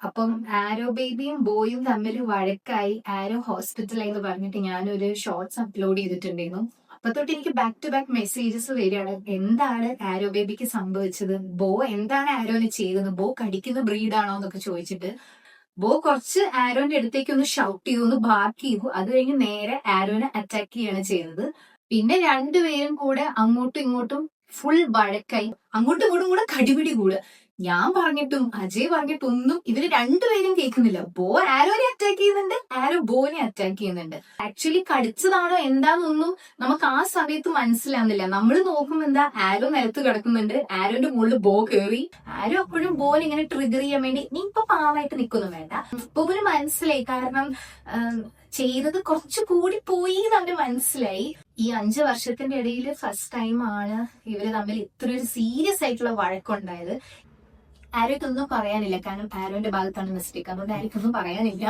അപ്പം ആരോ ബേബിയും ബോയും തമ്മിൽ വഴക്കായി ആരോ ഹോസ്പിറ്റലായി എന്ന് പറഞ്ഞിട്ട് ഞാനൊരു ഷോർട്സ് അപ്ലോഡ് ചെയ്തിട്ടുണ്ടായിരുന്നു. അപ്പൊ തൊട്ട് എനിക്ക് ബാക്ക് ടു ബാക്ക് മെസ്സേജസ് വരികയാണ്. എന്താണ് ആരോ ബേബിക്ക് സംഭവിച്ചത്? ബോ എന്താണ് ആരോന് ചെയ്തത്? ബോ കടിക്കുന്ന ബ്രീഡാണോ എന്നൊക്കെ ചോദിച്ചിട്ട് ബോ കുറച്ച് ആരോന്റെ അടുത്തേക്ക് ഒന്ന് ഷൗട്ട് ചെയ്തു ഒന്ന് ബാക്ക് ചെയ്തു. അത് കഴിഞ്ഞ് നേരെ ആരോനെ അറ്റാക്ക് ചെയ്യാണ് ചെയ്തത്. പിന്നെ രണ്ടുപേരും കൂടെ അങ്ങോട്ടും ഇങ്ങോട്ടും ഫുൾ വഴക്കായി. അങ്ങോട്ടും ഇങ്ങോട്ടും കൂടെ കടിപിടി കൂടുക. ഞാൻ പറഞ്ഞിട്ടും അജയ് പറഞ്ഞിട്ടും ഒന്നും ഇവർ രണ്ടുപേരും കേൾക്കുന്നില്ല. ബോ ആരോനെ അറ്റാക്ക് ചെയ്യുന്നുണ്ട് ആരോ ബോനെ അറ്റാക്ക് ചെയ്യുന്നുണ്ട്. ആക്ച്വലി കടിച്ചതാണോ എന്താണെന്നൊന്നും നമുക്ക് ആ സമയത്ത് മനസ്സിലാവുന്നില്ല. നമ്മൾ നോക്കുമ്പോ എന്താ ആരോ നിലത്ത് കിടക്കുന്നുണ്ട് ആരോന്റെ മുകളിൽ ബോ കയറി ആരോ അപ്പോഴും ബോൻ ഇങ്ങനെ ട്രിഗർ ചെയ്യാൻ വേണ്ടി നീ ഇപ്പൊ പാവായിട്ട് നിൽക്കൊന്നും വേണ്ട. ഇപ്പൊ ഒരു മനസ്സിലായി. കാരണം ചെയ്തത് കുറച്ചു കൂടി പോയി എന്ന് മനസ്സിലായി. ഈ അഞ്ച് വർഷത്തിന്റെ ഇടയിൽ ഫസ്റ്റ് ടൈം ആണ് ഇവർ തമ്മിൽ ഇത്ര ഒരു സീരിയസ് ആയിട്ടുള്ള വഴക്കുണ്ടായത്. ആരോയ്ക്കൊന്നും പറയാനില്ല. കാരണം പാരോന്റെ ഭാഗത്താണ് മിസ്റ്റേക്ക് അതുകൊണ്ട് ആർക്കൊന്നും പറയാനില്ല.